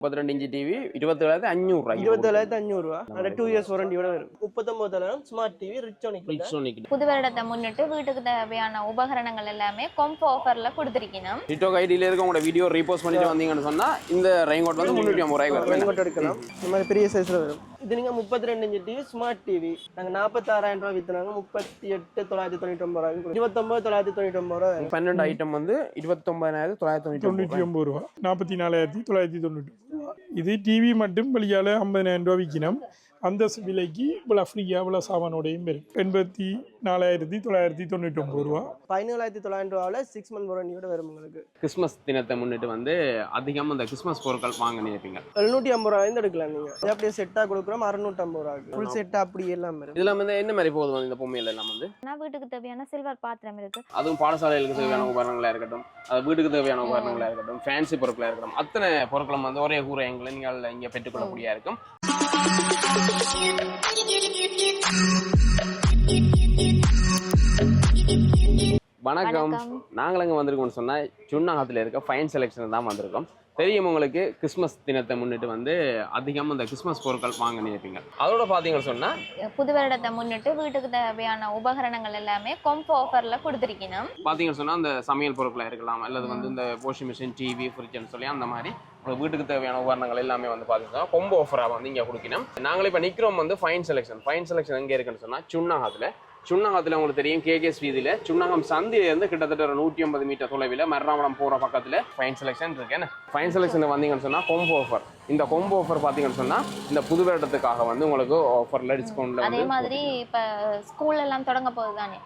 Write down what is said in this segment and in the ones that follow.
முப்பத்தி ரெண்டு inch TV இருபத்தி ஏழாயிரத்தி அஞ்சூறு ரூபாய் இருபத்தேழாயிரத்தி அஞ்சூறு ரூபா அந்த டூ இயர்ஸ் வாரண்டியோட வரும் முப்பத்தொன்பதாயிரம் ஸ்மார்ட் டிவி ரிச்சோனிக் ரிக்ஸோனிக் புது வருடத்தை முன்னிட்டு வீட்டுக்கு தேவையான உபகரணங்கள் எல்லாமே கொம்போ ஆஃபர்ல கொடுத்துருக்கணும் டிக்டாக் ஐடியில் இருக்க உங்களோட வீடியோ ரீபோஸ்ட் பண்ணிட்டு வந்தீங்கன்னு சொன்னா இந்த ரெயின்கோட் வந்து முந்நூற்றி ஐம்பது ரூபாய்க்கு வரும் எடுக்கலாம் இந்த மாதிரி பெரிய சைஸ்ல வரும் இது நீங்க முப்பத்தி ரெண்டு இன்ச்சு டிவி ஸ்மார்ட் டிவி நாங்க நாற்பத்தாறாயிரம் ரூபாய் வித்துனாங்க. முப்பத்தி எட்டு தொள்ளாயிரத்தி தொண்ணூற்றி ஒன்பது ரூபாய் இருபத்தொன்பது தொள்ளாயிரத்தி தொண்ணூற்றி ஒன்பது ரூபாய். வரும். பன்னெண்டு ஐட்டம் வந்து இருபத்தொன்பதாயிரத்தி தொள்ளாயிரத்தி தொண்ணூற்றி தொண்ணூற்றி ஒம்பது ரூபா. நாற்பத்தி நாலாயிரத்தி தொள்ளாயிரத்தி தொண்ணூற்றி ரூபா. இது டிவி மட்டும் வெளியால் ஐம்பதாயிரம் ரூபா விற்கணும் அந்த விலைக்கு இவ்வளோ ஃப்ரீயாக இவ்வளோ சாமானோடையும் வரும். எண்பத்தி நாலாயிரத்தி தொள்ளாயிரத்தி தொண்ணூற்றி ஒம்பது ரூபா. பதினேழாயிரத்தி தொள்ளாயிரம் ரூபாவில் சிக்ஸ் மந்த் வாரண்டியோட வரும் உங்களுக்கு. கிறிஸ்மஸ் தினத்தை முன்னிட்டு வந்து அதிகமாக இந்த கிறிஸ்மஸ் பொருட்கள் வாங்க நினைப்பீங்க எழுநூற்றி ஐம்பது ரூபாயிருந்து எடுக்கலாம் நீங்க. இது அப்படியே செட்டாக கொடுக்குறோம் அறுநூற்றம்பது ரூபாய்க்கு ஃபுல் செட்டாக அப்படி எல்லாம் வரும். இதில் வந்து என்ன மாதிரி போகுது இந்த பொம்மையில எல்லாம் வந்து? ஆனா வீட்டுக்கு தேவையான சில்வர் பாத்திரம் இருக்கு. அதுவும் பாடசாலைகளுக்கு தேவையான உபகரணங்களா இருக்கட்டும் அது வீட்டுக்கு தேவையான உபகரணங்களா இருக்கட்டும் ஃபேன்சி பொருட்களா இருக்கட்டும் அத்தனை பொருட்களும் வந்து ஒரே கூரை எங்களை நீங்கள் இங்கே பெற்றுக்கொள்ளக்கூடிய இருக்கும். வணக்கம் வணக்கம். நாங்கள் அங்கே வந்திருக்கோம்னு சொன்னால் சுண்ணாகத்தில் இருக்க ஃபைன் செலெக்ஷன் தான் வந்திருக்கோம். தெரியும் உங்களுக்கு கிறிஸ்மஸ் தினத்தை முன்னிட்டு வந்து அதிகமாக இந்த கிறிஸ்மஸ் பொருட்கள் வாங்க நினைப்பீங்க அதோட பார்த்தீங்கன்னு சொன்னால் புது வருடத்தை முன்னிட்டு வீட்டுக்கு தேவையான உபகரணங்கள் எல்லாமே கொம்போ ஆஃபர்ல கொடுத்துருக்கணும். பார்த்தீங்கன்னு சொன்னால் அந்த சமையல் பொருட்களாக இருக்கலாம் அல்லது வந்து இந்த வாஷிங் மிஷின் டிவி ஃப்ரிட்ஜ்னு சொல்லி அந்த மாதிரி உங்களுக்கு வீட்டுக்கு தேவையான உபகரணங்கள் எல்லாமே வந்து பார்த்தீங்கன்னா கொம்போ ஆஃபராக வந்து இங்கே கொடுக்கணும். நாங்களே இப்போ நிற்கிறோம் வந்து ஃபைன் செலெக்ஷன் ஃபைன் செலெக்ஷன் எங்கே இருக்குன்னு சொன்னால் சுண்ணாகத்தில். சுண்ணாகத்தில் உங்களுக்கு தெரியும் கேகேஎஸ் வீதியில் சுண்ணாகம் சந்தியிலேருந்து கிட்டத்தட்ட ஒரு நூற்றி ஐம்பது மீட்டர் தொலைவில் மரணாமலம் போகிற பக்கத்தில் ஃபைன் செலெக்ஷன் இருக்கேன் ஃபைன் செலெக்ஷன் வந்தீங்கன்னு சொன்னால் கொம்போ ஆஃபர் இந்த கொம்போ ஆஃபர் பார்த்தீங்கன்னு சொன்னால் இந்த புது வருடத்துக்காக வந்து உங்களுக்கு ஆஃபரில் டிஸ்கவுண்ட்டில் அதே மாதிரி இப்போ ஸ்கூல் எல்லாம் தொடங்க போகுது தானே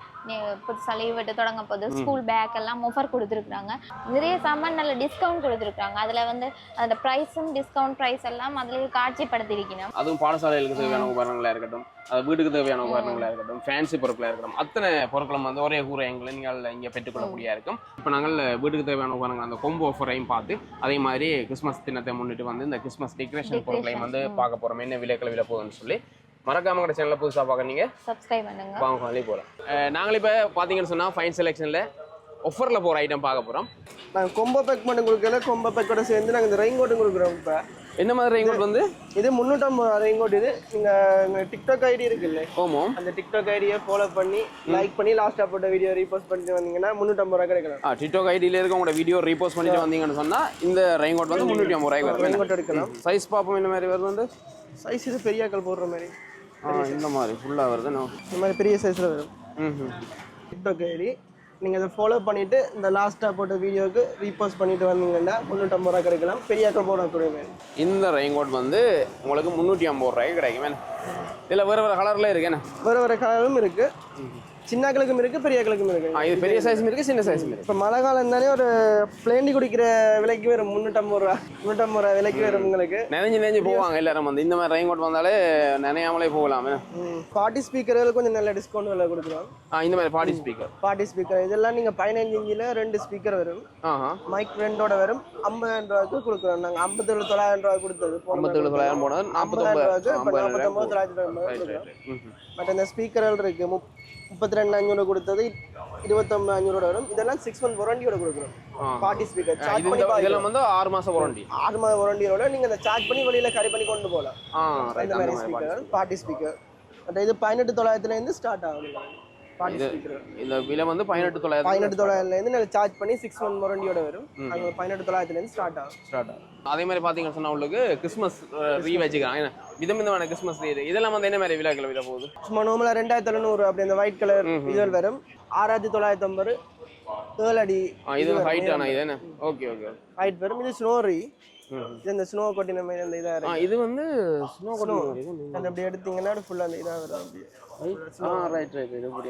புதுசா லீவ் விட்டு தொடங்க போகுது ஸ்கூல் பேக் எல்லாம் ஆஃபர் கொடுத்துருக்காங்க நிறைய சாமான் நல்ல டிஸ்கவுண்ட் கொடுத்துருக்காங்க அதுல வந்து அந்த ப்ரைஸும் டிஸ்கவுண்ட் ப்ரைஸ் எல்லாம் அதுல காட்சிப்படுத்திருக்கணும் அதுவும் பாடசாலைகளுக்கு தேவையான உபகரணங்களா இருக்கட்டும் அது வீட்டுக்கு தேவையான உபகரணங்களா இருக்கட்டும் ஃபேன்சி பொருட்களா இருக்கட்டும் அத்தனை பொருட்களும் வந்து ஒரே கூரை எங்களை நீங்கள் இங்கே பெற்றுக்கொள்ளக்கூடிய இருக்கும். இப்போ நாங்கள் வீட்டுக்கு தேவையான உபகரணங்கள் அந்த கொம்போ ஆஃபரையும் பார்த்து அதே மாதிரி கிறிஸ்மஸ் தினத்தை முன்னிட்டு வந்து இந்த கிறிஸ்மஸ் டெக்கரேஷன் பொருட்களையும் வந்து பார்க்க போறோம். என்ன விலைக்கள் விலை போகுதுன்னு சொல்லி மறக்காம கூட சேனலை புதுசாக பார்க்குறீங்க சப்ஸ்கிரைப் பண்ணுங்க. வாங்க சொல்லி போகலாம் நாங்கள் இப்போ பார்த்தீங்கன்னு சொன்னால் ஃபைன் செலெக்ஷனில் ஆஃபரில் போகிற ஐட்டம் பார்க்க போகிறோம் நாங்கள் கொம்போ பேக் மட்டும் கொடுக்கல கொம்போ பேக்கோட சேர்ந்து நாங்கள் இந்த ரெயின்கோட்டும் கொடுக்குறோம் இப்போ. என்ன மாதிரி ரெயின்கோட் வந்து? இது முந்நூற்றம்பது ரூபா ரெயின்கோட் இது. நீங்கள் டிக்டாக் ஐடி இருக்குல்ல? ஓமோ அந்த டிக்டாக் ஐடியை ஃபாலோ பண்ணி லைக் பண்ணி லாஸ்ட்டாக போட்ட வீடியோ ரீபோஸ்ட் பண்ணிட்டு வந்தீங்கன்னா முந்நூற்றம்பது ரூபா கிடைக்கலாம். ஆ டிக்டாக் ஐடியில் இருக்க உங்களோட வீடியோ ரீபோஸ்ட் பண்ணிட்டு வந்தீங்கன்னு சொன்னால் இந்த ரெயின்கோட் வந்து முந்நூற்றி ஐம்பது ரூபாய்க்கு வரும் ரெயின்கோட் எடுக்கலாம். சைஸ் பார்ப்போம் இந்த மாதிரி வருது வந்து? சைஸ் இது பெரிய ஆக்கள் போடுற மாதிரி. இந்த மாதிரி. ஃபுல்லாக வருது இந்த மாதிரி பெரிய சைஸில் வரும். டிக்டாக் ஐடி நீங்கள் அதை ஃபாலோ பண்ணிவிட்டு இந்த லாஸ்ட்டாக போட்ட வீடியோக்கு ரீபோஸ்ட் பண்ணிட்டு வந்தீங்கன்னா முந்நூற்றம்பது ரூபா கிடைக்கலாம். பெரிய போடக்கூடிய மாதிரி இந்த ரெயின்கோட் வந்து உங்களுக்கு முந்நூற்றி ஐம்பது ரூபாய்க்கு கிடைக்கும். இதில் வேறு வேறு கலரில் இருக்கேண்ணே வேறு வேறு கலரும் இருக்குது சின்ன ஆக்களுக்கும் இருக்குது பெரிய ஆக்களுக்கும் ஆ இருக்குது இது பெரிய சைஸும் இருக்குது சின்ன சைஸும் இருக்குது இப்போ மழை காலம் தானே ஒரு பிளேண்டி குடிக்கிற விலைக்கு வரும் முந்நூற்றம்பது ரூபா முந்நூற்றம்பது ரூபா விலைக்கு வரும் உங்களுக்கு. நினைஞ்சு நினைஞ்சு போவாங்க எல்லாரும் வந்து. இந்த மாதிரி ரெயின்கோட் வந்தாலே நினையாமலே போகலாமே. பார்ட்டி ஸ்பீக்கர்கள் கொஞ்சம் நல்ல டிஸ்கவுண்ட் விலை கொடுக்குறோம் ஆ இந்த மாதிரி பாடி ஸ்பீக்கர் பார்ட்டி ஸ்பீக்கர் இதெல்லாம் நீங்கள் பதினஞ்சு இன்ச்சில் ரெண்டு ஸ்பீக்கர் வரும். மைக் ரெண்டோட வரும். ஐம்பதாயிரம் ரூபாய்க்கு கொடுக்குறோம் நாங்கள் ஐம்பத்தேழு தொள்ளாயிரம் ரூபாய் கொடுத்தது. ஐம்பத்தேழு தொள்ளாயிரம் போனது நாற்பத்தொம்பது ரூபாய்க்கு இப்போ நாற்பத்தொம்பது தொள்ளாயிரத்தி பட் இந்த ஸ்பீக்கர்கள் இருக்கு. முப் முப்பத்தி ரெண்டு அஞ்சூறு கொடுத்தது இருபத்தொம்பது அஞ்சூறு வரும். இதெல்லாம் சிக்ஸ் மந்த் வாரண்டியோட கொடுக்குறோம். பார்ட்டி ஸ்பீக்கர் சார்ஜ் பண்ணி இதெல்லாம் வந்து ஆறு மாதம் வாரண்டி ஆறு மாத வாரண்டியோட நீங்கள் அதை சார்ஜ் பண்ணி வெளியில கரை பண்ணி கொண்டு போகலாம். அந்த மாதிரி ஸ்பீக்கர் பார்ட்டி ஸ்பீக்கர் இது பதினெட்டு தொள்ளாயிரத்துலேருந்து ஸ்டார்ட் ஆகும் இந்த விலை வந்து பதினெட்டு தொள்ளாயிரத்தி பதினெட்டு தொள்ளாயிரத்துலேருந்து நீங்கள் சார்ஜ் பண்ணி சிக்ஸ் மந்த் வாரண்டியோட வரும். அங்கே பதினெட்டு தொள்ளாயிரத்துலேருந்து ஸ்டார்ட் ஆகும். ஸ்டார்ட் ஆகும். அதே மாதிரி பார்த்தீங்கன்னு சொன்னா உங்களுக்கு கிறிஸ்மஸ் ரீ வச்சுக்கிறாங்க என்ன விதம் விதமான கிறிஸ்மஸ் ரீ இதெல்லாம் வந்து என்ன மாதிரி விலைகள் விலை போகுது? சும்மா நார்மலாக ரெண்டாயிரத்தி எழுநூறு அப்படி அந்த ஒயிட் கலர் இதுகள் வரும். ஆறாயிரத்தி தொள்ளாயிரத்தி ஐம்பது ஏழு அடி இது ஹைட் ஆனா இது என்ன? ஓகே ஓகே ஹைட் வரும். இது ஸ்னோரி இந்த ஸ்னோ கொட்டின மாதிரி அந்த இதாக இருக்கும் இது வந்து ஸ்னோ அந்த அப்படி எடுத்தீங்கன்னா ஃபுல்லாக அந்த இதாக வரும் அப்படியே ரைட்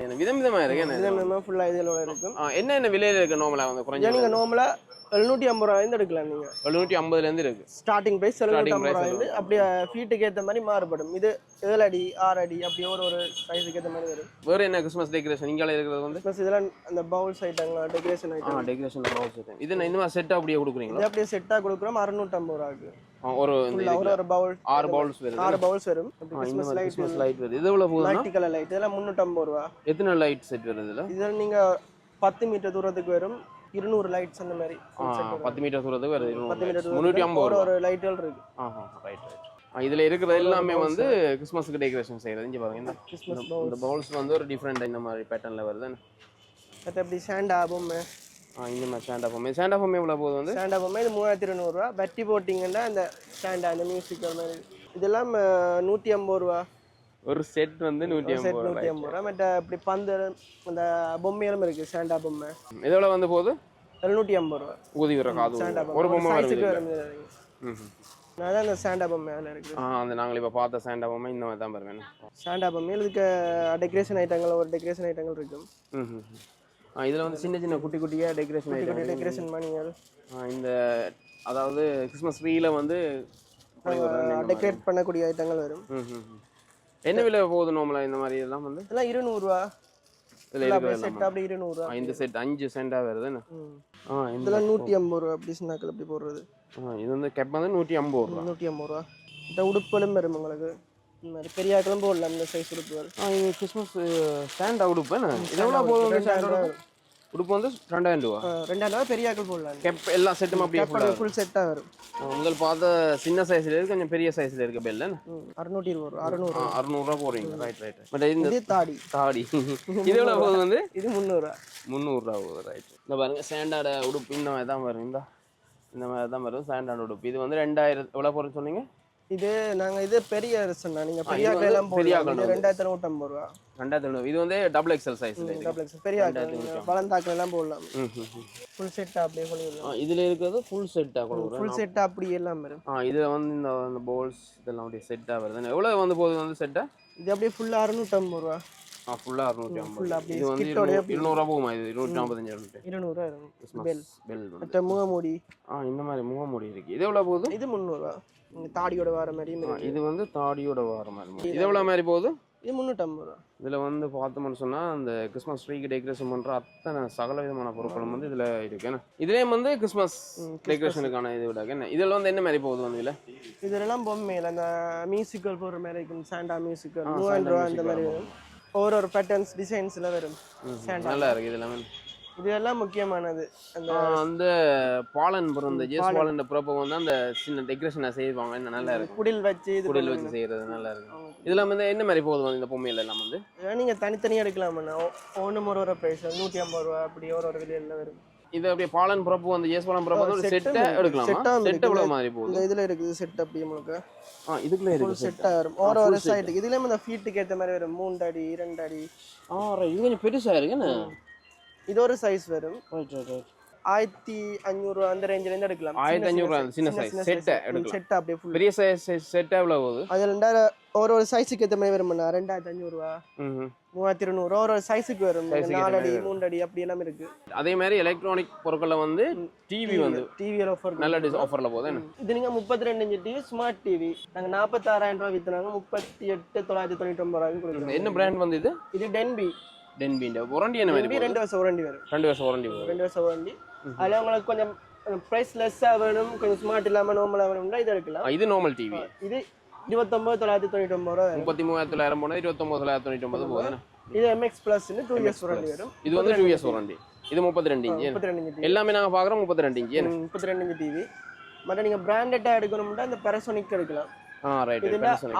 இது விதம் விதமா இருக்கு. என்ன இது? ஃபுல்லாக இதில் இருக்கும் என்ன என்ன விலையில இருக்கு நார்மலா வந்து குறைஞ்ச நீங்கள் நார்மலாக எழுநூற்றி ஐம்பது ரூபாயிருந்து எடுக்கலாம் நீங்கள் எழுநூற்றி ஐம்பதுல இருந்து இருக்கு. ஸ்டார்டிங் ப்ரைஸ் எழுநூற்றி Starting ஐம்பது ரூபாயிருந்து அப்படியே ஃபீட்டுக்கு ஏற்ற மாதிரி மாறுபடும். இது ஏழு அடி ஆறு அடி அப்படியே ஒரு ஒரு சைஸுக்கு ஏற்ற மாதிரி வரும். வேற என்ன கிறிஸ்மஸ் டெக்கரேஷன் இங்கால இருக்கிறது வந்து? ப்ளஸ் இதெல்லாம் அந்த பவுல்ஸ் ஐட்டங்களா டெக்கரேஷன் ஐட்டம் டெக்கரேஷன் இது என்ன இந்த மாதிரி செட் அப்படியே கொடுக்குறீங்களா? இது அப்படியே செட்டாக கொடுக்குறோம். அறுநூற்றம்பது ரூபாய்க்கு. ஒரு ஒரு பவுல் ஆறு பவுல்ஸ் வருது ஆறு பவுல்ஸ் வரும். கிறிஸ்மஸ் லைட் லைட் வருது. இது எவ்வளவு போகுதுன்னா? மல்டி கலர் லைட் இதெல்லாம் முந்நூற்றம்பது ரூபா. எத்தனை லைட் செட் வருது இதுல? இதில் நீங்கள் பத்து மீட்டர் தூரத்துக்கு வரும். இருநூறு லைட்ஸ் அந்த மாதிரி. பத்து மீட்டர் தூரத்துக்கு வருது பத்து மீட்டர் முந்நூற்றி ஐம்பது ஒரு லைட்டுகள் இருக்கு. ரைட் ரைட் இதுல இருக்கிறது எல்லாமே வந்து கிறிஸ்மஸ்க்கு டெக்கரேஷன் செய்யறது. இங்க பாருங்க இந்த கிறிஸ்மஸ் இந்த- பவுல்ஸ் வந்து ஒரு டிஃப்ரெண்ட் இந்த மாதிரி பேட்டர்ன்ல வருது. மற்றபடி சாண்டா பொம்மை ஆ இந்த மாதிரி ஸ்டாண்ட் ஆஃப் ஸ்டாண்ட் ஆஃப் எவ்வளோ போகுது வந்து? சாண்டா பொம்மை இது மூவாயிரத்தி இருநூறுவா பட்டி போட்டிங்கன்னா அந்த சாண்டா அந்த மியூசிக்கல் மாதிரி. இதெல்லாம் நூற்றி ஐம்பது ரூபா. ஒரு செட் வந்து நூற்றி ஐம்பது நூற்றி ஐம்பது ரூபா. மற்ற இப்படி பந்து அந்த பொம்மைகளும் இருக்கு சாண்டா பொம்மை. இதோட வந்து போகுது? எழுநூற்றி ஐம்பது ரூபா. ஊதி வர காது ஒரு பொம்மை. அதான் அந்த சாண்டா பொம்மை அதில் இருக்குது ஆ அந்த நாங்கள் இப்போ பார்த்த சாண்டா பொம்மை இந்த மாதிரி தான் பாருங்க. சாண்டா பொம்மை இதுக்கு டெக்கரேஷன் ஐட்டங்கள் ஒரு டெக்கரேஷன் ஐட்டங்கள் இருக்கும் ம் ஆ இதில் வந்து சின்ன சின்ன குட்டி குட்டியாக டெக்கரேஷன் ஐட்டம் டெக்கரேஷன் ஆ, இந்த அதாவது கிறிஸ்மஸ் ட்ரீல வந்து. டெக்கரேட் பண்ணக்கூடிய ஐட்டங்கள் வரும். ம். என்ன விலை போகுது நோமலா இந்த மாதிரி எல்லாம் வந்து? இதெல்லாம் இருநூறுவா. செட் அப்படி இருநூறுவா. ஆ, இந்த செட் அஞ்சு சென்டாக வருது என்ன? இதெல்லாம் நூற்றி ஐம்பது ரூபா அப்படி ஸ்நாக்கில் அப்படி போடுறது. இது வந்து கெப் வந்து நூற்றி ஐம்பது ரூபா. நூற்றி ஐம்பது ரூபா. இந்த உடுப்புகளும் வரும் உங்களுக்கு. மாதிரி பெரிய ஆக்களும் போடலாம் இந்த சைஸ் உடுப்புகள். ஆ இது கிறிஸ்மஸ் ஸ்டாண்ட் உடுப்பு என்ன? இது எவ்வளோ உடுப்பு? வந்து ரெண்டாயிரம் ரூபா. ரெண்டாயிரம் ரூபா பெரிய ஆக்கள் போடலாம் கெப் எல்லா செட்டும் அப்படியே ஃபுல் செட்டாக வரும். முதல் பார்த்த சின்ன சைஸ்ல இருக்கு கொஞ்சம் பெரிய சைஸ்ல இருக்க பெல் ம் அறுநூற்றி இருபது ரூபா அறுநூறு அறுநூறுவா போடுறீங்க. ரைட் ரைட் பட் இந்த தாடி. தாடி. இது எவ்வளோ போகுது வந்து? இது முந்நூறுரூவா முந்நூறுரூவா போகுது ரைட் இந்த பாருங்க சாண்டாட உடுப்பு இந்த மாதிரி தான் வரும் இந்த. இந்த மாதிரி தான் வரும் சாண்டாட உடுப்பு. இது வந்து ரெண்டாயிரம் எவ்வளோ போகிறேன்னு சொன்னீங்க? இது நாங்க இது பெரிய சொன்னா நீங்க பெரிய ஆக்கள் இது ரெண்டாயிரத்தி நூற்றம்பது ரூபா. ரெண்டாயிரத்தி ஐநூறு இது வந்து டபுள் எக்ஸல் இருக்கு டபுள் எக்ஸ் பெரிய ஆக்கள் பழந்தாக்கள் எல்லாம் போடலாம். ஃபுல் செட்டா அப்படியே ஆ, இதுல இருக்கிறது ஃபுல் செட்டாக கொடுக்குறேன் ஃபுல் செட்டா அப்படியே எல்லாம் வரும். ஆ இதுல வந்து இந்த போல்ஸ் இதெல்லாம் அப்படியே செட்டாக வருது எவ்வளோ வந்து போகுது வந்து செட்டா இது அப்படியே ஃபுல்லா அறுநூற்றம்பது ரூபா. ஆ ஃபுல்லாக அறுநூற்றி ஐம்பது இது வந்து இருநூறுவா போகுமா இது இருநூற்றி ஐம்பத்தஞ்சு இருநூறுவா பெல் மற்ற முகமூடி ஆ இந்த மாதிரி முகமூடி இருக்கு இது எவ்வளோ போகுது இது முந்நூறுவா தாடியோட வர இருக்கு இது வந்து தாடியோட வர மாதிரி இது எவ்வளோ மாதிரி போகுது இது முந்நூற்றம்பது ரூபா இதில் வந்து பார்த்தோம்னு சொன்னால் அந்த கிறிஸ்மஸ் ட்ரீக்கு டெக்கரேஷன் பண்ணுற அத்தனை சகல விதமான பொருட்களும் வந்து இதில் இருக்கு என்ன இதுலேயும் வந்து கிறிஸ்மஸ் டெக்கரேஷனுக்கான இது விட என்ன இதில் வந்து என்ன மாதிரி போகுது வந்து இதில் இதெல்லாம் பொம்மையில் அந்த மியூசிக்கல் போடுற மாதிரி இருக்கும் சாண்டா மியூசிக்கல் அந்த மாதிரி ஒவ்வொரு ஒரு பேட்டர்ன்ஸ் டிசைன்ஸ்ல வரும். நல்லா இருக்கு இது எல்லாமே இது எல்லாம். முக்கியமானது. அந்த ஆ, அந்த பாலன் பிறந்த ஜேஸ் பாலன். பிறப்ப வந்து அந்த சின்ன டெக்கரேஷனை செய்வாங்க. என்ன நல்லா இருக்கு குடில் வச்சு இது குடில் வச்சு செய்யறது நல்லா இருக்கு இதெல்லாம் வந்து என்ன மாதிரி போகுது இந்த பொம்மையில எல்லாம் வந்து. நீங்க தனித்தனியா எடுக்கலாமண்ணா? ஒன்று ஒரு ஒரு ப்ரைஸ் நூற்றி ஐம்பது ரூபா அப்படி ஒரு ஒரு விலையில வரும். இது அப்படியே பாலன் பிறப்பு வந்து ஜேஸ் பாலன் பிறப்பு வந்து செட்டை எடுக்கலாமா? செட். எவ்வளவு மாதிரி போகுது? இந்த இதுல இருக்குது செட் அப்படியே முழுக்க. ஆ இதுக்குள்ளே இருக்கு. செட்டாக வரும். ஒரு ஒரு சைடு இதுலயும் இந்த ஃபீட்டுக்கு ஏத்த மாதிரி வரும். மூன்று அடி இரண்டு அடி. ஆ. இது கொஞ்சம் பெருசா இருக்கு என்ன? இது ஒரு சைஸ் வரும். ரைட் ரைட் ரைட் ஆயிரத்தி அஞ்சூறுவா அந்த ரேஞ்சில இருந்து எடுக்கலாம். ஆயிரத்தி அஞ்சூறு சின்ன சைஸ் செட்டை எடுக்கலாம். செட் அப்படியே ஃபுல் பெரிய சைஸ் செட்டை எவ்வளோ போகுது அது ரெண்டாயிரம் ஒரு ஒரு சைஸுக்கு ஏத்த மாதிரி வரும்ண்ணா ரெண்டாயிரத்தி ம்ஹும். மூவாயிரத்தி இருநூறு. ஒரு ஒரு சைஸுக்கு வரும். நாலு அடி மூன்று அடி அப்படி எல்லாம் இருக்கு. அதே மாதிரி எலக்ட்ரானிக் பொருட்களை வந்து டிவி வந்து டிவியில் ஆஃபர் நல்ல டிஸ் ஆஃபரில் என்ன? இது நீங்க முப்பத்தி ரெண்டு இன்ச்சு டிவி ஸ்மார்ட் டிவி நாங்க நாற்பத்தாறாயிரம் ரூபாய் வித்துனாங்க. முப்பத்தி எட்டு தொள்ளாயிரத்தி தொண்ணூற்றி ஒன்பது ரூபாய்க்கு கொடுக்குறோம் என்ன பிராண்ட் வந்து இது? இது டென்பி டென்பின்ற வாரண்டி என்ன மாதிரி ரெண்டு வருஷம் வாரண்டி வரும். ரெண்டு வருஷம் வாரண்டி போகுது. ரெண்டு வருஷம் வாரண்டி அதில் உங்களுக்கு கொஞ்சம் ப்ரைஸ் லெஸ்ஸாக வேணும் கொஞ்சம் ஸ்மார்ட் இல்லாமல் நார்மலாக வேணும்னா இது எடுக்கலாம். இது நார்மல் டிவி இது இருபத்தொம்பது தொள்ளாயிரத்தி தொண்ணூற்றி ஒன்பது ரூபா முப்பத்தி மூவாயிரத்தி தொள்ளாயிரம் போனால் இருபத்தொம்பது. தொள்ளாயிரத்தி தொண்ணூற்றி ஒன்பது போகுது? இது எம்எக்ஸ் ப்ளஸ்ன்னு டூ இயர்ஸ் வாரண்டி வரும். இது வந்து டூ இயர்ஸ் வாரண்டி இது முப்பத்தி ரெண்டு இன்ச்சு. முப்பத்தி ரெண்டு இன்ச்சு எல்லாமே நாங்கள் பார்க்குறோம் முப்பத்தி ரெண்டு இன்ச்சு? முப்பத்தி ரெண்டு இன்ச்சு டிவி மற்ற நீங்கள் பிராண்டடாக எடுக்கணும்னா இந்த பெரசோனிக் எடுக்கலாம். ஆ ரைட்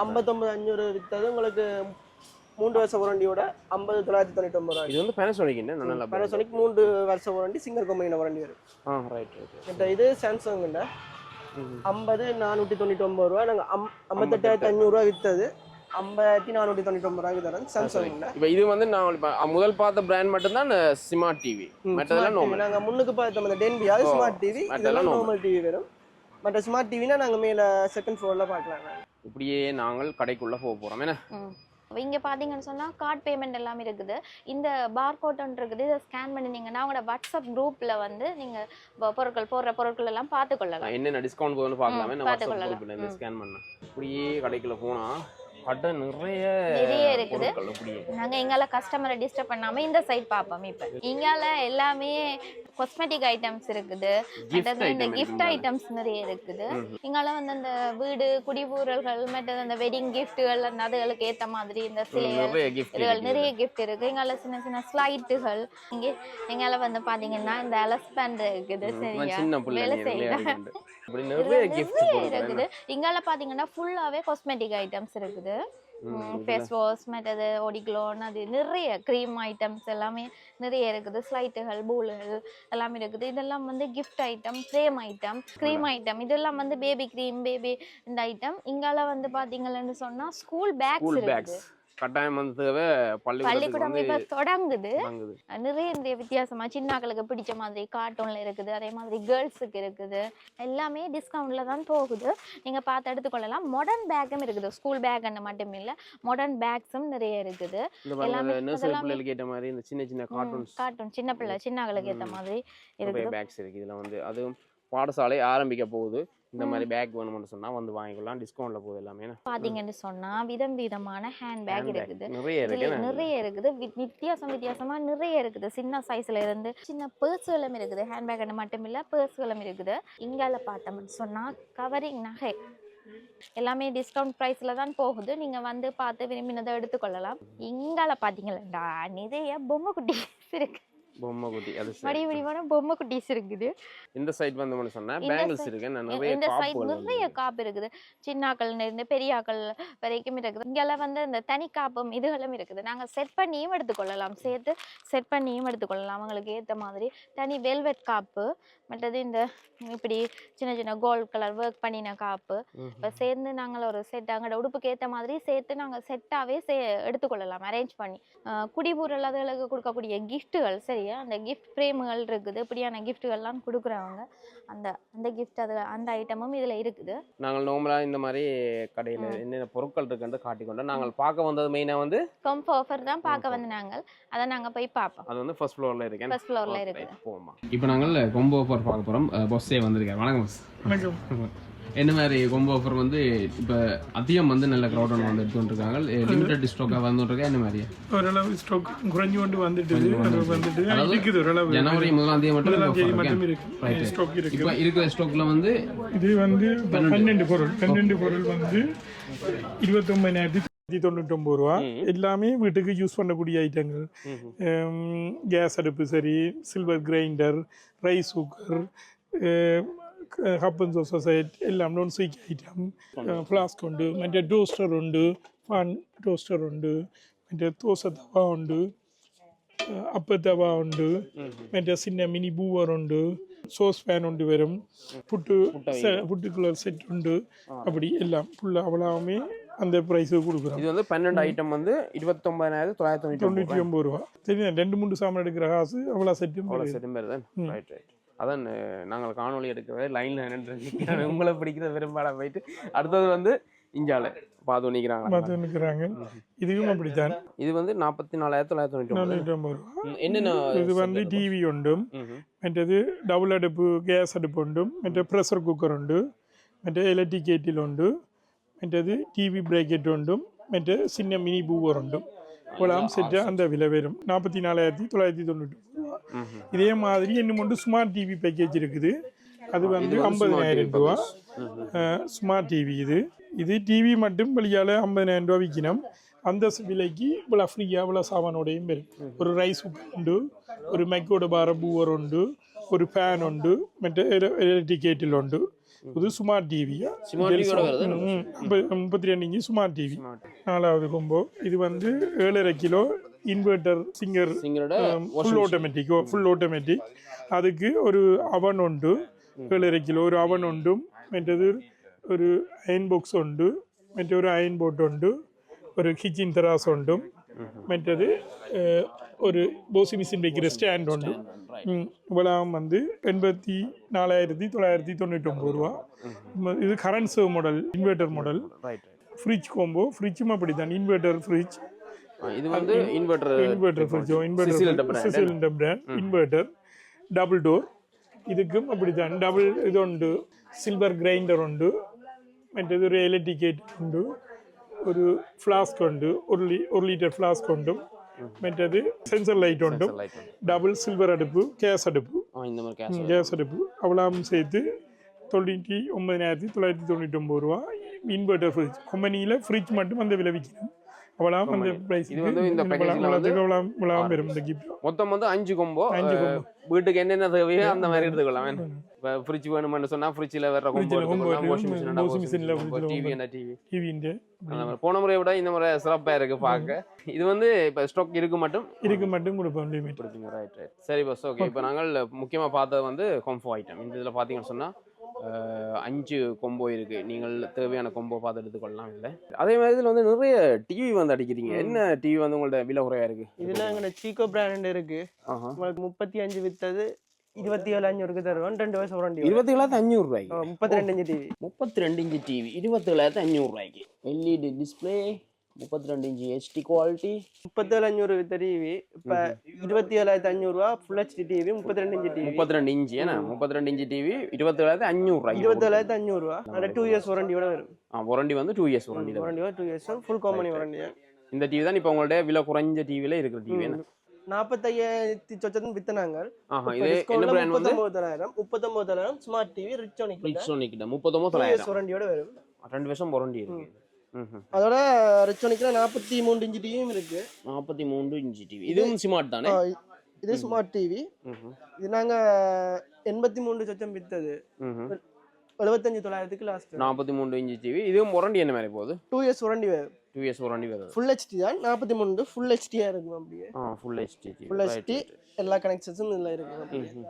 ஐம்பத்தொம்பது அஞ்சூறு வித்தது உங்களுக்கு மூன்று வருஷம் வாரண்டியோட ஐம்பது தொள்ளாயிரத்தி தொண்ணூற்றி ஒன்பது ரூபாய். இது வந்து பேனசோனிக் என்ன? நல்ல. பெரசோனிக் மூன்று வருஷம் வாரண்டி சிங்கர் கம்பெனியில் வாரண்டி வரும். ஆ ரைட் ரைட் இது சாம்சங்கில் ஐம்பது நானூற்றி தொண்ணூற்றி ஒம்பது ரூபா நாங்கள் அம் ஐம்பத்தெட்டாயிரத்தி அஞ்சூறுரூவா வித்தது. ஐம்பதாயிரத்தி நானூற்றி தொண்ணூற்றி ஒம்பது ரூபாய்க்கு தரோம் சாம்சங்கில் இப்போ இது வந்து நான் இப்ப முதல் பார்த்த பிராண்ட் மட்டும்தான் ஸ்மார்ட் டிவி மற்றதெல்லாம் நார்மல் நாங்கள் முன்னுக்கு பார்த்தோம் அந்த டென்பி அது ஸ்மார்ட் டிவி இதெல்லாம் நார்மல் டிவி வரும் மற்ற ஸ்மார்ட் டிவினா நாங்கள் மேலே செகண்ட் ஃப்ளோரில் பார்க்கலாம். இப்படியே நாங்கள் கடைக்குள்ள போக போறோம். என்ன. இங்க பாத்தீங்கன்னு சொன்னா கார்ட் பேமெண்ட் எல்லாம் இருக்குது. இந்த பார்கோட் ஒன்று இருக்குது. இதை ஸ்கேன் பண்ணினீங்கன்னா உங்களோட வாட்ஸ்அப் குரூப்ல வந்து நீங்க பொ- பொருட்கள் போடுற பொருட்கள் எல்லாம் பார்த்து கொள்ளலாம் என்னென்ன டிஸ்கவுண்ட் போகுதுன்னு பார்க்கலாமே. ம், நான் பார்த்து வாட்ஸ்அப் கொள்ளலாம். குரூப்ல இருந்து ஸ்கேன் பண்ணேன். இப்படியே கடைக்குள்ள போனா கடை நிறைய நிறைய இருக்குது. நாங்க எங்கால கஸ்டமரை டிஸ்டர்ப் பண்ணாம இந்த சைட் பார்ப்போம் இப்ப. இங்கால எல்லாமே காஸ்மெட்டிக் ஐட்டம்ஸ் இருக்குது. இந்த கிஃப்ட்? ஐட்டம்ஸ் நிறைய இருக்குது. இங்கால வந்து அந்த வீடு குடிபூரல்கள் மற்றது அந்த வெட்டிங் கிஃப்ட்டுகள் அந்த அதுகளுக்கு ஏத்த மாதிரி இந்த சிலைகள் நிறைய இருக்குது. கிஃப்ட் இருக்கு இங்கால சின்ன சின்ன ஸ்லைட்டுகள் இங்கே எங்கால வந்து பாத்தீங்கன்னா இந்த அலஸ்பேண்ட் இருக்குது. சரியா? வேலை நீ செய்யல விளையாடிட்டு. இப்படி நிறைய இருக்குது. இங்கால பாத்தீங்கன்னா ஃபுல்லாவே காஸ்மெட்டிக் ஐட்டம்ஸ் இருக்குது. ஃபேஸ் வாஷ் மற்றது ஒடிக்ளோன் அது நிறைய க்ரீம் ஐட்டம்ஸ் எல்லாமே நிறைய இருக்குது. ஸ்லைட்டுகள் பூலுகள் எல்லாமே இருக்குது. இதெல்லாம் வந்து gift item frame item cream item இதெல்லாம் வந்து பேபி க்ரீம் பேபி இந்த ஐட்டம் இங்கால வந்து பாத்தீங்கன்னு சொன்னா ஸ்கூல் பேக்ஸ் இருக்குது. கட்டாயம் வந்து தேவை பள்ளிக்கூடத்துக்கு பள்ளிக்கூடம் இப்ப தொடங்குது. நிறைய நிறைய வித்தியாசமா சின்னாக்களுக்கு பிடிச்ச மாதிரி கார்ட்டூன்ல இருக்குது. அதே மாதிரி கேர்ள்ஸுக்கு இருக்குது. எல்லாமே டிஸ்கவுண்ட்ல தான் போகுது. நீங்க பார்த்து எடுத்துக்கொள்ளலாம். மாடர்ன் பேக்கும் இருக்குது. ஸ்கூல் பேக்னு மட்டும் இல்ல மாடர்ன் பேக்ஸும் நிறைய இருக்குது. இந்த எல்லாமே- பிள்ளைகளுக்கு ஏற்ற மாதிரி இந்த சின்ன சின்ன கார்ட்டூன்ஸ் கார்ட்டூன் சின்ன பிள்ளை சின்னாக்களுக்கு ஏத்த மாதிரி நிறைய இருக்குது. பேக்ஸ் இருக்கு இதுல வந்து அதுவும் பாடசாலை ஆரம்பிக்க போகுது. இந்த மாதிரி பேக் வேணும்னு சொன்னா வந்து வாங்கிக்கலாம். டிஸ்கவுண்ட்ல போகுது எல்லாமே? பாத்தீங்கன்னு சொன்னா விதம் விதமான ஹேண்ட் பேக். இருக்குது. நிறைய இருக்கு. இதுல என்ன? நிறைய இருக்குது. வித்தியாசம் வித்தியாசமா நிறைய இருக்குது. சின்ன சைஸ்ல இருந்து சின்ன பர்ஸ்களும் இருக்குது. ஹேண்ட்பேக் மட்டும் இல்ல பர்ஸ்களும் இருக்குது. இங்கால பார்த்தோம்னு சொன்னா கவரிங் நகை. எல்லாமே டிஸ்கவுண்ட் ப்ரைஸ்ல தான் போகுது. நீங்க வந்து பார்த்து விரும்பினதை எடுத்துக்கொள்ளலாம். இங்கால பாத்தீங்களா நிறைய பொம்மை குட்டீஸ் இருக்கு. பொம்மை குட்டி அது சரி. வடிவ வடிவான பொம்மை குட்டீஸ் இருக்குது இந்த சைட் வந்தோம்னு சொன்னா இந்த பேங்கிள்ஸ் இருக்கு நிறைய இந்த சைட் நிறைய வந்து காப்பு இருக்குது. சின்னாக்கள் இருந்து பெரியாக்கள் வரைக்கும் இருக்குது. இங்கெல்லாம் வந்து இந்த தனி காப்பும் இதுகளும் இருக்குது. நாங்க செட் பண்ணியும் எடுத்துக்கொள்ளலாம். சேர்த்து செட் பண்ணியும் எடுத்துக்கொள்ளலாம். அவங்களுக்கு ஏத்த மாதிரி தனி வெல்வெட் காப்பு மற்றது இந்த இப்படி சின்ன சின்ன கோல்ட் கலர் ஒர்க் பண்ணின காப்பு. இப்போ சேர்ந்து நாங்கள் ஒரு செட் அங்கட உடுப்புக்கு ஏத்த மாதிரி சேர்த்து நாங்க செட்டாவே சே எடுத்துக்கொள்ளலாம். அரேஞ்ச் பண்ணி குடிபூரல் அதுகளுக்கு கொடுக்கக்கூடிய கிஃப்ட்டுகள் சரியா அந்த கிஃப்ட் ஃப்ரேமுகள் இருக்குது. இப்படியான கிஃப்ட்டுகள்லாம் கொடுக்குறவங்க அந்த அந்த கிஃப்ட் அது அந்த ஐட்டமும் இதுல இருக்குது. நாங்கள் நார்மலா இந்த மாதிரி கடையில என்னென்ன பொருட்கள் இருக்குன்னு காட்டிக்கொண்டோம் நாங்கள் பார்க்க வந்தது மெயினா வந்து கொம்பு ஆஃபர் தான் பார்க்க வந்து நாங்கள். அதை நாங்க போய் பார்ப்போம். அது வந்து ஃபர்ஸ்ட் ஃப்ளோர்ல இருக்கேன் ஃபர்ஸ்ட் ஃப்ளோர்ல இருக்குது. போமா இப்போ நாங்கள் கொம்போ ஆஃபர் பார்க்க போறோம். பொஸ்ஸே வந்திருக்காரு. வணக்கம். வணக்கம். என்ன மாதிரி கொம்போ ஆஃபர் வந்து இப்போ அதிகம் வந்து நல்ல க்ரௌட் ஒன்று வந்து எடுத்துட்டு இருக்காங்க லிமிடெட் ஸ்டாக்காக வந்துருக்கா என்ன மாதிரி? ஓரளவு ஸ்டாக் குறைஞ்சு கொண்டு வந்துட்டு அது வந்துட்டு இருக்குது ஓரளவு. ஜனவரி முதலாம் தேதி மட்டும் மட்டும் இருக்கா? ஸ்டாக் இருக்கு. இப்போ இருக்கிற ஸ்டாக்ல வந்து இது வந்து பன்னெண்டு. பொருள். பன்னெண்டு பொருள் வந்து இருபத்தொன்பதாயிரத்தி தொண்ணூற்றொம்பது ரூபா. எல்லாமே வீட்டுக்கு யூஸ் பண்ணக்கூடிய ஐட்டங்கள் கேஸ் அடுப்பு சரி silver grinder rice cooker happen சோசா set எல்லாம் നോൺ സ്വിക്ക് ഐറ്റം ഫ്ലാസ്ക് ഉണ്ട് മറ്റേ ടോസ്റ്റർ ഉണ്ട് ഫാൻ ടോസ്റ്റർ ഉണ്ട് മറ്റേ ദോശ തവ ഉണ്ട് അപ്പത്തവ ഉണ്ട് മറ്റേ സിന്ന മിനി ബൂവർ ഉണ്ട് സോസ് പാൻ ഉണ്ട് വരും പുട്ട് புட்டுக்குள்ள செட் உண்டு அப்படி எல்லாம் ஃபுல்லாக அவ்வளவுமே அந்த ப்ரைஸுக்கு கொடுக்குறோம் இது வந்து பன்னெண்டு ஐட்டம் வந்து இருபத்தொன்பதாயிரத்தி தொள்ளாயிரத்தி தொண்ணூற்றி தொண்ணூற்றி ஒம்பது ரூபா தெரியும் ரெண்டு மூணு சாமான் எடுக்கிற காசு அவ்வளோ செட்டும் அவ்வளோ செட்டும் பேர் தான் ரைட் ரைட் அதான் அஹ், நாங்கள் காணொளி எடுக்கவே லைனில் நின்று உங்களை பிடிக்கிற பெரும்பாலாக போயிட்டு அடுத்தது வந்து இஞ்சால பாது நிற்கிறாங்க பார்த்து நிற்கிறாங்க இதுவும் அப்படித்தான் இது வந்து நாற்பத்தி நாலாயிரத்தி தொள்ளாயிரத்தி தொண்ணூற்றி ஒன்பது நானூற்றி ஐம்பது ரூபா ம், என்னென்ன இது வந்து டிவி உண்டும் ம்ஹும். മറ്റേത് ഡബിൾ അടുപ്പ് ഗ്യാസ് അടുപ്പുണ്ട് മറ്റേ പ്രഷർ കുക്കറുണ്ട് മറ്റേ ഇലക്ട്രിക് കേറ്റിലുണ്ട് മറ്റേത് ടി വി ബ്രേക്കറ്റ് ഉണ്ടും മറ്റേ സിന്ന മിനി ബൂവറുണ്ട് குலாம் செட்டு அந்த விலை வரும் நாற்பத்தி நாலாயிரத்தி தொள்ளாயிரத்தி தொண்ணூற்றி இதே மாதிரி இன்னும் ஒன்று ஸ்மார்ட் டிவி பேக்கேஜ் இருக்குது. அது வந்து ஐம்பதாயிரம் ரூபா. ஸ்மார்ட் டிவி இது. இது டிவி மட்டும் வழியால் ஐம்பதாயிரம் ரூபா விற்கணும் அந்த விலைக்கு இவ்வளோ ஃப்ரீயாக இவ்வளோ சாமானோடையும் வரும். ஒரு ரைஸ் குக்கர் உண்டு ஒரு மைக்கோட பார பூவர் உண்டு ஒரு ஃபேன் உண்டு மற்ற எலக்ட்ரிக் கேட்டில் உண்டு. இது ஸ்மார்ட் டிவியா Smart TV யோட வருது முப்பத்தி ரெண்டு இன்ச்சு ஸ்மார்ட் டிவி Smart. நாலாவது கொம்போ இது வந்து ஏழரை kilo inverter singer சிங்கரோட full automatic full automatic அதுக்கு ஒரு அவன் உண்டு ஏழரை கிலோ ஒரு அவன் உண்டும் മറ്റേത് ഒരു അയൺ ബോക്സ് ഉണ്ട് മറ്റേ ഒരു അയൺ ബോട്ട് ഉണ്ട് ഒരു കിച്ചൻ തെറാസ് ഉണ്ട് മറ്റത് ஒரு போசி மிஷின் வைக்கிற ஸ்டாண்ட் உண்டு. இவ்வளவு வந்து எண்பத்தி நாலாயிரத்தி தொள்ளாயிரத்தி தொண்ணூற்றி ஒம்பது ரூபா இது current serve model inverter model fridge combo ஃப்ரிட்ஜும் அப்படி தான் இன்வெர்டர் ஃப்ரிட்ஜ் இது வந்து inverter inverter ஃப்ரிட்ஜோ inverter cylinder brand inverter double door இதுக்கும் அப்படி தான் டபுள் இது உண்டு. சில்வர் கிரைண்டர் உண்டு. மற்றது ஒரு எலக்ட்ரிகேட் உண்டு. ഒരു ഫ്ലാസ്ക് ഉണ്ട് ഒരു ലി- ഒരു ലിറ്റർ ഫ്ലാസ്ക് ഉണ്ട് മറ്റേത് സെൻസർ ലൈറ്റ് ഉണ്ട് light ഡബിൾ സിൽവർ അടുപ്പ് ഗ്യാസ് അടുപ്പ് ஆ இந்த மாதிரி கேஸ் கேஸ் அடுப்பு அவ்வளோவும் சேர்த்து தொண்ணூற்றி ஒன்பதினாயிரத்தி தொள்ளாயிரத்தி தொண்ணூற்றி ஒம்பது ரூபா இன்வெர்டர் ஃப்ரிட்ஜ் கம்பெனியில் ஃப்ரிட்ஜ் மட்டும் அந்த விலை விற்கணும் அவ்வளோம் அந்த ப்ரைஸ் இது வந்து இந்த package ல வந்து அவ்வளோ அவ்வளோ பெறும் இந்த கிஃப்ட் மொத்தம் வந்து அஞ்சு கொம்போ. வீட்டுக்கு என்னென்ன தேவையோ அந்த மாதிரி எடுத்துக்கலாம். இப்போ ஃப்ரிட்ஜ் வேணும்னு சொன்னா ஃப்ரிட்ஜில் வேற கொம்போ எடுத்துக்கலாம். இருக்கு, வாஷிங் மிஷின் washing machine ல fridge ல டிவி. என்ன டிவி அந்த மாதிரி போன முறையை விட இந்த முறை சிறப்பா இருக்கு பார்க்க இது வந்து இப்போ ஸ்டாக் இருக்கு மட்டும்? இதுக்கு மட்டும் கொடுப்போம் லிமிட் கொடுப்பீங்க ரைட் ரைட் சரி பஸ் ஓகே இப்போ நாங்கள் முக்கியமாக பார்த்தது வந்து கொம்போ ஐட்டம் இந்த இதில் பார்த்தீங்கன்னு சொன்னால் அஞ்சு கொம்போ இருக்கு. நீங்கள் தேவையான கொம்போ பார்த்து எடுத்துக்கொள்ளலாம் இல்லை. அதே மாதிரி இதில் வந்து நிறைய டிவி வந்து அடிக்கிறீங்க. என்ன டிவி வந்து உங்கள்ட்ட விலை குறையா இருக்கு? இதுல எங்கட சீக்கோ பிராண்ட் இருக்கு. உங்களுக்கு முப்பத்தி அஞ்சு வித்தது இருபத்தி ஏழு அஞ்சூறுக்கு தருவோம். ரெண்டு வருஷம் வாரண்டி இருபத்தி ஏழாயிரத்தி அஞ்சூறு ரூபாய்க்கு? முப்பத்தி ரெண்டு இன்ச்சு டிவி. முப்பத்தி ரெண்டு இன்ச்சு டிவி இருபத்தி ஏழாயிரத்தி அஞ்சூறு ரூபாய்க்கு. எல்இடி டிஸ்பிளே முப்பத்தி ரெண்டு இன்ச்சு ஹெச்டி குவாலிட்டி முப்பத்தேழு அஞ்சூறு டிவி இப்ப இருபத்தி ஏழாயிரத்தி அஞ்சூறுவா ஃபுல் ஹெச்டி டிவி முப்பத்தி ரெண்டு இன்ச்சு டிவி முப்பத்தி ரெண்டு இன்ச்சு ஏன்னா முப்பத்தி ரெண்டு இன்ச்சு டிவி இருபத்தி ஏழாயிரத்தி அஞ்சூறு ரூபாய்க்கு இருபத்தி ஏழாயிரத்தி அஞ்சூறுவா அந்த டூ இயர்ஸ் வாரண்டியோட வரும். ஆ வாரண்டி வந்து two years warranty வாரண்டியோட two years full company warranty இந்த டிவி தான் இப்போ உங்கள்ட்ட விலை குறைஞ்ச டிவியில் இருக்கிற டிவி என்ன? நாற்பத்தையாயிரத்தி சொச்சத்துன்னு வித்தனாங்க முப்பத்தொன்பதாயிரம் முப்பத்தொன்பதாயிரம் ஸ்மார்ட் டிவி ரிச்சோனிக் வாரண்டியோட வரும். ரெண்டு வருஷம் வாரண்டி இருக்கு. அதோட ரிச்சோனிக்ல நாற்பத்தி மூணு இன்ச்சு டிவியும் இருக்கு. நாற்பத்தி மூன்று இன்ச்சு டிவி இதுவும் ஸ்மார்ட் தானே? இது ஸ்மார்ட் டிவி. இது நாங்க எண்பத்தி மூணு சொச்சம் வித்தது. எழுபத்தஞ்சு தொள்ளாயிரத்துக்கு லாஸ்ட் நாற்பத்தி மூன்று இன்ச்சு டிவி இதுவும் வாரண்டி என்ன மாதிரி போகுது? டூ இயர்ஸ் வரும் டூ இயர்ஸ் வாரண்டி வருது. ஃபுல் ஹெச்டி தான். நாற்பத்தி மூணு ஃபுல் ஹெச்டியா இருக்கும் அப்படியே. ஃபுல் ஹெச்டி ஃபுல் ஹெச்டி எல்லா கனெக்ஷன்ஸும் இதுல இருக்கும்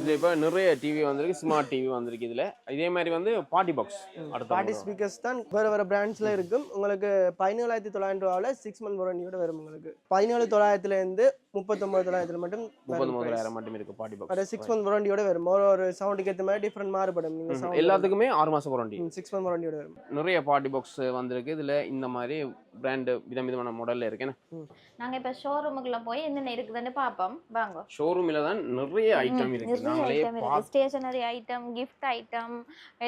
இது இப்போ நிறைய டிவி வந்திருக்கு ஸ்மார்ட் டிவி வந்திருக்கு இதுல. இதே மாதிரி வந்து பார்ட்டி பாக்ஸ் அடுத்த பார்ட்டி ஸ்பீக்கர்ஸ் தான் வேற வேற பிராண்ட்ஸ்ல இருக்கும். உங்களுக்கு பதினேழாயிரத்தி தொள்ளாயிரம் ரூபாவில் சிக்ஸ் மந்த் வாரண்டியோட வரும் உங்களுக்கு. பதினேழு தொள்ளாயிரத்துல இருந்து முப்பத்தொன்பது தொள்ளாயிரத்துல மட்டும் முப்பது முதலாயிரம் மட்டும் இருக்கு பார்ட்டி அது பாக்ஸ் சிக்ஸ் மந்த் வாரண்டியோட வரும். ஒரு ஒரு சவுண்டுக்கு ஏற்ற மாதிரி டிஃப்ரெண்ட் மாறுபடும். எல்லாத்துக்குமே ஆறு மாசம் வாரண்டி சிக்ஸ் மந்த் வாரண்டியோட வரும். நிறைய பார்ட்டி பாக்ஸ் வந்திருக்கு. இதுல இந்த மாதிரி பிராண்டு விதம் விதமான மாடல்ல இருக்கு. நாங்க இப்ப ஷோரூமுக்குள்ள போய் என்னென்ன இருக்குதுன்னு பாப்போம். வாங்க. ஷோரூம்ல தான் நிறைய ஐட்டம் இருக்கு. நாங்களே stationery item gift item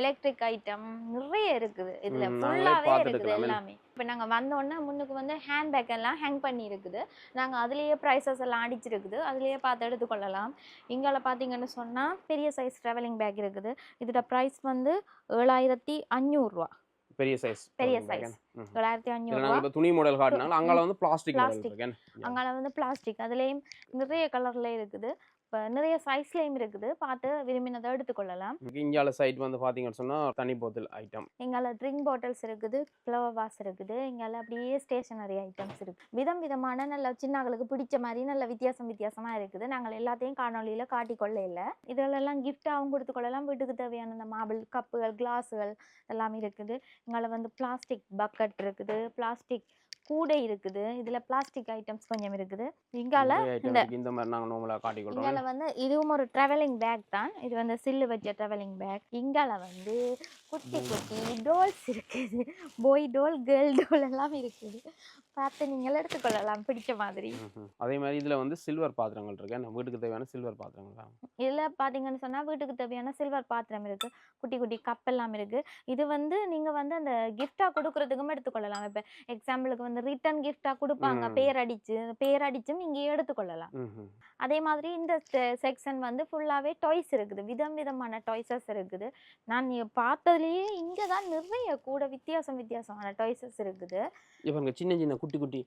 electric item நிறைய இருக்குது. இதுல ஃபுல்லாவே இருக்குது. எல்லாமே. இப்போ நாங்க வந்த உடனே முன்னுக்கு வந்து ஹேண்ட் பேக் எல்லாம் ஹேங் பண்ணி இருக்குது நாங்க அதுலயே ப்ரைஸஸ் எல்லாம் அடிச்சிருக்குது. அதுலயே பார்த்து எடுத்துக்கொள்ளலாம். இங்கால பாத்தீங்கன்னு சொன்னா பெரிய சைஸ் ட்ராவலிங் பேக் இருக்குது. இதோட ப்ரைஸ் வந்து ஏழாயிரத்தி அஞ்சூறுரூவா பெரிய சைஸ் பெரிய நாங்க அஞ்சூறுரூவா இப்ப துணி மாடல் காட்டினாலும் அங்கால வந்து பிளாஸ்டிக். இருக்கு அங்கால வந்து பிளாஸ்டிக் அதுலேயும் நிறைய கலர்ல இருக்குது. இப்போ நிறைய சைஸ்லேயும் இருக்குது. பார்த்து விரும்பினதை எடுத்துக்கொள்ளலாம். இந்தியால சைட் வந்து பாத்தீங்கன்னு சொன்னா தனி போத்தல் ஐட்டம் எங்கால ட்ரிங்க் பாட்டில்ஸ் இருக்குது ஃப்ளவர் வாஸ் இருக்குது. எங்கால அப்படியே ஸ்டேஷனரி ஐட்டம்ஸ் இருக்கு. விதம் விதமான நல்ல சின்னங்களுக்கு பிடிச்ச மாதிரி நல்ல வித்தியாசம் வித்தியாசமா இருக்குது. நாங்கள் எல்லாத்தையும் காணொளியில காட்டிக்கொள்ள இல்லை இதெல்லாம் கிஃப்டாகவும் கொடுத்துக்கொள்ளலாம் வீட்டுக்கு தேவையான இந்த மாபிள் கப்புகள் கிளாஸுகள் எல்லாம் இருக்குது. எங்கால வந்து பிளாஸ்டிக் பக்கெட் இருக்குது. பிளாஸ்டிக் கூடை இருக்குது. இதுல பிளாஸ்டிக் ஐட்டம்ஸ் கொஞ்சம் இருக்குது. இங்கால இந்த-. இந்த மாதிரி நாங்க நார்மலா காட்டிக்கொள்றோம் இங்கால வந்து இதுவும் ஒரு ட்ராவலிங் பேக் தான். இது வந்து சில்லு வச்ச ட்ராவலிங் பேக் இங்கால வந்து குட்டி குட்டி டோல்ஸ் இருக்குது. பாய் டோல் கேர்ள் டோல் எல்லாம் இருக்குது. பார்த்து நீங்கள் எடுத்துக்கொள்ளலாம். பிடிச்ச மாதிரி. அதே மாதிரி இதுல வந்து சில்வர் பாத்திரங்கள் இருக்கு. நம்ம வீட்டுக்கு தேவையான சில்வர் பாத்திரங்கள் தான். இதில் பார்த்தீங்கன்னு சொன்னா வீட்டுக்கு தேவையான சில்வர் பாத்திரம் இருக்கு. குட்டி குட்டி கப் எல்லாம் இருக்கு. இது வந்து நீங்க வந்து அந்த கிஃப்டா கொடுக்கறதுக்கும் எடுத்துக்கொள்ளலாம். இப்போ எக்ஸாம்பிளுக்கு வந்து ரிட்டர்ன் கிஃப்டா கொடுப்பாங்க. பேர் அடிச்சு பேர் அடிச்சும் இங்கே எடுத்துக்கொள்ளலாம். அதே மாதிரி இந்த செக்ஷன் வந்து ஃபுல்லாகவே டாய்ஸ் இருக்குது. விதம் விதமான டாய்ஸஸ் இருக்குது. நான் நீ பார்த்ததுலேயே இங்கே தான் நிறைய கூட வித்தியாசம் வித்தியாசமான டாய்ஸஸ் இருக்குது. சின்ன சின்ன குட்டி குட்டி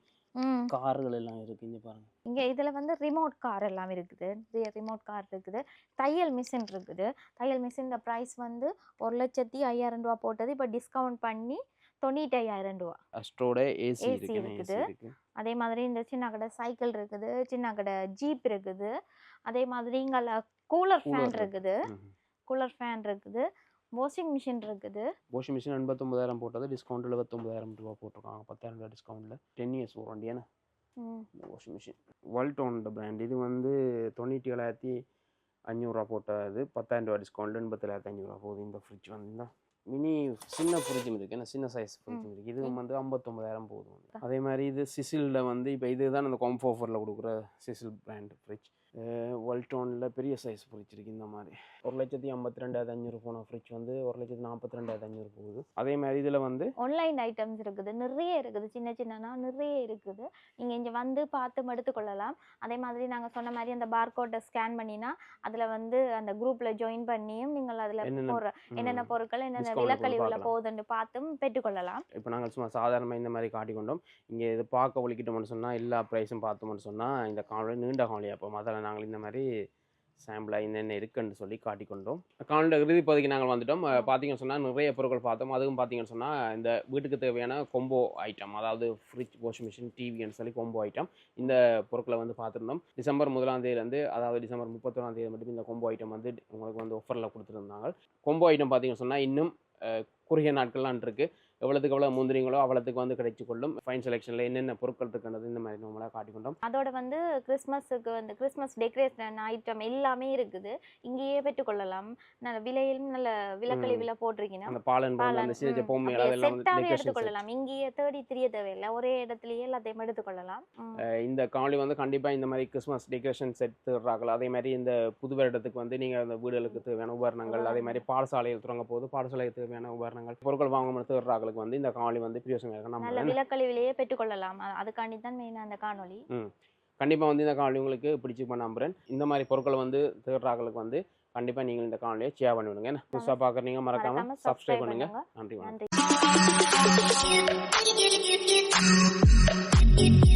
கார்கள் எல்லாம் இருக்கு இங்க பாருங்க. இங்கே இதில் வந்து ரிமோட் கார் எல்லாம் இருக்குது. ரிமோட் கார் இருக்குது. தையல் மிஷின் இருக்குது. தையல் மிஷின் ப்ரைஸ் வந்து ஒரு லட்சத்தி ஐயாயிரம் ரூபா போட்டது. இப்போ டிஸ்கவுண்ட் பண்ணி தொண்ணூற்றி ஐயாயிரம் ரூபா அஸ்ட்ரோட ஏசி இருக்குது. அதே மாதிரி இந்த சின்ன கடை சைக்கிள் இருக்குது. சின்ன கடை ஜீப் இருக்குது. அதே மாதிரி இங்கே கூலர் ஃபேன் இருக்கு. இருக்குது. கூலர் ஃபேன் இருக்குது. வாஷிங் மிஷின் இருக்குது. வாஷிங் மிஷின் எண்பத்தொம்பதாயிரம் போட்டது. டிஸ்கவுண்ட் எழுபத்தொம்பதாயிரம் ரூபா போட்டிருக்காங்க. பத்தாயிரம் ரூபா டிஸ்கவுண்ட்ல டென் இயர்ஸ் வாரண்டி ஏன்னா வாஷிங் மிஷின் வல்டோனோட பிராண்ட் இது வந்து தொண்ணூற்றி ஏழாயிரத்தி அஞ்சூறுரூவா போட்டது. பத்தாயிரம் ரூபா டிஸ்கவுண்ட் எண்பத்தேழாயிரத்தி அஞ்சூறுரூவா போகுது. இந்த ஃப்ரிட்ஜ் வந்து. மினி சின்ன ஃப்ரிட்ஜும் இருக்கு. என்ன? சின்ன சைஸ் ஃப்ரிட்ஜும் இருக்கு. இது வந்து ஐம்பத்தொம்பதாயிரம் வந்து. அதே மாதிரி இது சிசிலில் வந்து இப்போ இதுதான் அந்த காம்போ ஆஃபரில் கொடுக்குற சிசில் பிராண்ட் ஃப்ரிட்ஜ் வெல்டோனில் பெரிய சைஸ் ஃப்ரிட்ஜ் இருக்குது இந்த மாதிரி. ஒரு லட்சத்தி ஐம்பத்தி ரெண்டாயிரத்தி அஞ்சூறு போன ஃப்ரிட்ஜ் வந்து ஒரு லட்சத்தி நாற்பத்தி ரெண்டாயிரத்தி அஞ்சூறு போகுது. அதே மாதிரி இதில் வந்து ஆன்லைன் ஐட்டம்ஸ் இருக்குது நிறைய இருக்குது சின்ன சின்னனா நிறைய இருக்குது. நீங்கள் இங்கே வந்து பார்த்து எடுத்துக்கொள்ளலாம் அதே மாதிரி நாங்கள் சொன்ன மாதிரி அந்த பார்கோட்டை ஸ்கேன் பண்ணினா அதில் வந்து அந்த குரூப்பில் ஜாயின் பண்ணியும் நீங்கள் அதில் என்னென்ன, போகிற ம், என்னென்ன பொருட்கள் என்னென்ன விலக்கழிவில். போகுதுன்னு பார்த்தும் பெற்றுக்கொள்ளலாம். இப்போ நாங்கள் சும்மா சாதாரணமாக இந்த மாதிரி காட்டிக்கொண்டோம். இங்கே இது பார்க்க ஒழிக்கிட்டோம்னு சொன்னால் எல்லா ப்ரைஸும் பார்த்தோம்னு சொன்னால் இந்த காணொலி நீண்ட காணொலியாக இப்போ அதில் நாங்கள் இந்த மாதிரி சாம்பிளாக என்னென்ன இருக்குன்னு சொல்லி காட்டிக்கொண்டோம். காணொலியோட இறுதி பகுதிக்கு நாங்கள் வந்துட்டோம். பார்த்தீங்கன்னு சொன்னால் நிறைய பொருட்கள் பார்த்தோம். அதுவும் பார்த்தீங்கன்னு சொன்னால் இந்த வீட்டுக்கு தேவையான கொம்போ ஐட்டம் அதாவது ஃப்ரிட்ஜ் வாஷிங் மிஷின் டிவின்னு சொல்லி கொம்போ ஐட்டம் இந்த பொருட்களை வந்து பார்த்துருந்தோம். டிசம்பர் முதலாம் தேதியிலேருந்து அதாவது டிசம்பர் முப்பத்தொன்னாம் தேதி மட்டும் இந்த கொம்போ ஐட்டம் வந்து உங்களுக்கு வந்து ஆஃபரில் கொடுத்துருந்தாங்க. கொம்போ ஐட்டம் பார்த்தீங்கன்னு சொன்னால் இன்னும் குறுகிய நாட்கள்லாம் இருக்குது எவ்வளோத்துக்கு எவ்வளோ முந்திரிங்களோ அவ்வளோத்துக்கு வந்து கிடைச்சு கொள்ளும் ஃபைன் செலெக்ஷனில் என்னென்ன பொருட்கள் இருக்குன்றது இந்த மாதிரி நம்மளாக காட்டிக்கொண்டோம். அதோட வந்து கிறிஸ்மஸுக்கு வந்து கிறிஸ்மஸ் டெக்கரேஷன் ஐட்டம் எல்லாமே இருக்குது. இங்கேயே பெற்றுக்கொள்ளலாம். நல்ல விலையிலும் நல்ல விலக்கழி ம். விலை போட்டிருக்கீங்கன்னா அந்த பாலன் போல அந்த சின்ன பொம்மை அதெல்லாம். எடுத்துக்கொள்ளலாம். இங்கேயே தேடி தெரிய தேவையில்லை. ஒரே இடத்துலயே எல்லாத்தையும் எடுத்துக்கொள்ளலாம். இந்த காணொலி வந்து கண்டிப்பாக இந்த மாதிரி கிறிஸ்மஸ் டெக்கரேஷன் செட் தர்றார்கள். அதே மாதிரி இந்த புது வருடத்துக்கு வந்து நீங்கள் அந்த வீடுகளுக்கு தேவையான உபகரணங்கள் அதே மாதிரி பாடசாலையில் தொடங்க போது பாடசாலைக்கு தேவையான உபகரணங்கள் பொருட்கள் வாங்க தர்றாங்களுக்கு வந்து இந்த காணொலி வந்து பிரியோசனம் இருக்கும் நல்ல நம்ம விலக்கழிவிலேயே பெற்றுக்கொள்ளலாம். அ- அதுக்காண்டி தான் மெயின் அந்த காணொளி. கண்டிப்பாக வந்து இந்த காணொலி உங்களுக்கு பிடிச்சி நம்புறேன் இந்த மாதிரி பொருட்களை வந்து தேடுறாங்களுக்கு வந்து கண்டிப்பாக நீங்கள் இந்த காணொலியை ஷேர் பண்ணி விடுங்க. என்ன? புதுசாக பார்க்குறீங்க மறக்காமல் மறக்காம சப்ஸ்கிரைப் பண்ணுங்க. பண்ணுங்க. நன்றி வணக்கம். நன்றி.